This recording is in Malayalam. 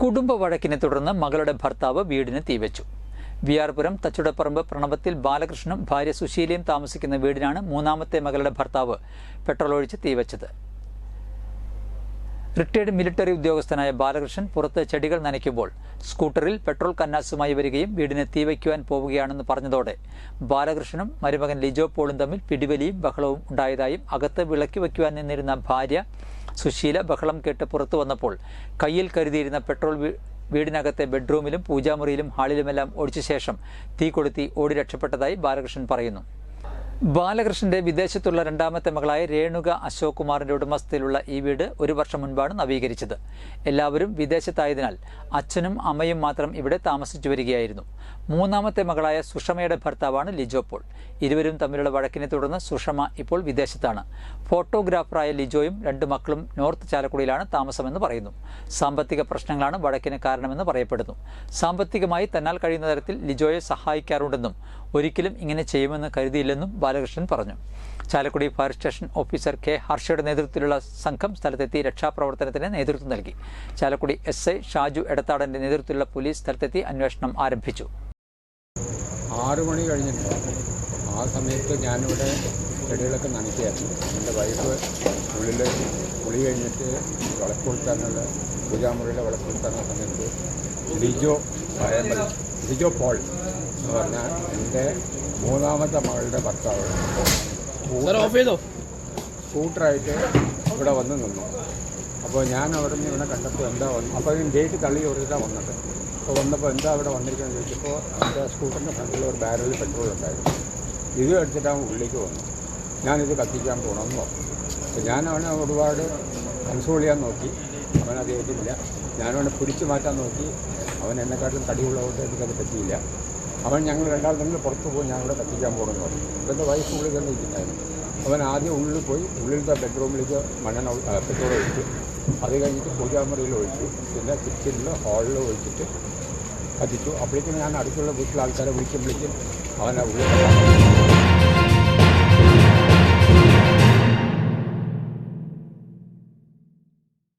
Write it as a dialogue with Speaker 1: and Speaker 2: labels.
Speaker 1: കുടുംബ വഴക്കിനെ തുടർന്ന് മകളുടെ ഭർത്താവ് വീടിന് തീവച്ചു. വിയാർപുരം തച്ചുടപ്പറമ്പ് പ്രണവത്തിൽ ബാലകൃഷ്ണനും ഭാര്യ സുശീലയും താമസിക്കുന്ന വീടിനാണ് മൂന്നാമത്തെ മകളുടെ ഭർത്താവ് പെട്രോൾ ഒഴിച്ച് തീവച്ചത്. റിട്ടയർഡ് മിലിറ്ററി ഉദ്യോഗസ്ഥനായ ബാലകൃഷ്ണൻ പുറത്ത് ചെടികൾ നനയ്ക്കുമ്പോൾ സ്കൂട്ടറിൽ പെട്രോൾ കന്നാസുമായി വരികയും വീടിനെ തീവയ്ക്കുവാൻ പോവുകയാണെന്ന് പറഞ്ഞതോടെ ബാലകൃഷ്ണനും മരുമകൻ ലിജോ പോളും തമ്മിൽ പിടിവലിയും ബഹളവും ഉണ്ടായതായും അകത്ത് വിളക്കി വയ്ക്കുവാൻ നിന്നിരുന്ന ഭാര്യ സുശീല ബഹളം കേട്ട് പുറത്തു വന്നപ്പോൾ കയ്യിൽ കരുതിയിരുന്ന പെട്രോൾ വീടിനകത്തെ ബെഡ്റൂമിലും പൂജാമുറിയിലും ഹാളിലുമെല്ലാം ഒഴിച്ച ശേഷം തീ കൊളുത്തി ഓടി രക്ഷപ്പെട്ടതായി ബാലകൃഷ്ണൻ പറയുന്നു. ബാലകൃഷ്ണന്റെ വിദേശത്തുള്ള രണ്ടാമത്തെ മകളായ രേണുക അശോക് കുമാറിന്റെ ഉടമസ്ഥയിലുള്ള ഈ വീട് ഒരു വർഷം മുൻപാണ് നവീകരിച്ചത്. എല്ലാവരും വിദേശത്തായതിനാൽ അച്ഛനും അമ്മയും മാത്രം ഇവിടെ താമസിച്ചു വരികയായിരുന്നു. മൂന്നാമത്തെ മകളായ സുഷമയുടെ ഭർത്താവാണ് ലിജോ പോൾ. ഇരുവരും തമ്മിലുള്ള വഴക്കിനെ തുടർന്ന് സുഷമ ഇപ്പോൾ വിദേശത്താണ്. ഫോട്ടോഗ്രാഫറായ ലിജോയും രണ്ട് മക്കളും നോർത്ത് ചാലക്കുടിയിലാണ് താമസമെന്ന് പറയുന്നു. സാമ്പത്തിക പ്രശ്നങ്ങളാണ് വഴക്കിന് കാരണമെന്ന് പറയപ്പെടുന്നു. സാമ്പത്തികമായി തന്നാൽ കഴിയുന്ന തരത്തിൽ ലിജോയെ സഹായിക്കാറുണ്ടെന്നും ഒരിക്കലും ഇങ്ങനെ ചെയ്യുമെന്ന് കരുതിയില്ലെന്നും ബാലകൃഷ്ണൻ പറഞ്ഞു. Chalakudy fire station officer K ഹർഷയുടെ നേതൃത്വത്തിലുള്ള സംഘം സ്ഥലത്തെത്തി രക്ഷാപ്രവർത്തനത്തിന് നേതൃത്വം നൽകി. ചാലക്കുടി എസ് ഐ ഷാജു എടത്താടന്റെ നേതൃത്വത്തിലുള്ള പോലീസ് സ്ഥലത്തെത്തി അന്വേഷണം ആരംഭിച്ചു.
Speaker 2: ആറു മണി കഴിഞ്ഞിട്ട് ആ സമയത്ത് ഞാനിവിടെ ചെടികളൊക്കെ നനയ്ക്കുകയായിരുന്നു. എന്റെ വൈഫ് ഉള്ളിൽ കുളി കഴിഞ്ഞിട്ട് വിളക്ക് കൊളുത്താനുള്ള പൂജാമുറിയിലെ വിളക്ക് കൊളുത്താനുള്ള സമയത്ത് ലിജോ ലിജോ പോൾ എന്ന് പറഞ്ഞാൽ എന്റെ മൂന്നാമത്തെ മകളുടെ ഭർത്താവ് സ്കൂട്ടറായിട്ട് ഇവിടെ വന്ന് നിന്നു. അപ്പോൾ ഞാൻ അവിടെ നിന്ന് ഇവിടെ കണ്ടപ്പോൾ എന്താ വന്നു അപ്പോൾ അതിന് ഗേറ്റ് തള്ളി കൊടുത്തിട്ടാണ് വന്നത്. അപ്പോൾ വന്നപ്പോൾ എന്താ അവിടെ വന്നിരിക്കുന്നത് ചോദിച്ചപ്പോൾ എന്റെ സ്കൂട്ടറിന്റെ ഫ്രണ്ടിൽ ഒരു ബാരലിൽ പെട്രോൾ ഉണ്ടായിരുന്നു. ഇത് എടുത്തിട്ടാണ് ഉള്ളിലേക്ക് വന്നു. ഞാനിത് കത്തിക്കാൻ പോകണമെന്ന് പറഞ്ഞു. അപ്പോൾ ഞാൻ അവനെ ഒരുപാട് കൺസോൾ ചെയ്യാൻ നോക്കി. അവനത് ഏറ്റില്ല ഞാനവനെ പിടിച്ചു മാറ്റാൻ നോക്കി. അവൻ എന്നെക്കാട്ടിലും തടിയുള്ളതുകൊണ്ട് എനിക്കത് പറ്റിയില്ല. അവൻ ഞങ്ങൾ രണ്ടാൾ തന്നെ പുറത്ത് പോയി ഞങ്ങളെ കത്തിക്കാൻ പോകുന്നു അപ്പോൾ എന്റെ വൈഫ് ഉള്ളിൽ തന്നെ ഇരിക്കുന്നായിരുന്നു അവൻ ആദ്യം ഉള്ളിൽ പോയി ഉള്ളിലത്തെ ബെഡ്റൂമിലേക്ക് മണ്ണെണ്ണ പെട്രോൾ ഒഴിച്ചു. അത് കഴിഞ്ഞിട്ട് പൂജാമുറിയിൽ ഒഴിച്ചു. പിന്നെ കിച്ചണിൽ ഹാളിൽ ഒഴിച്ചിട്ട് കത്തിച്ചു. അപ്പോഴേക്കും ഞാൻ അടുത്തുള്ള വീട്ടിലെ ആൾക്കാരെ വിളിക്കുമ്പോഴേക്കും വിളിക്കും അവനെ ഉള്ളിൽ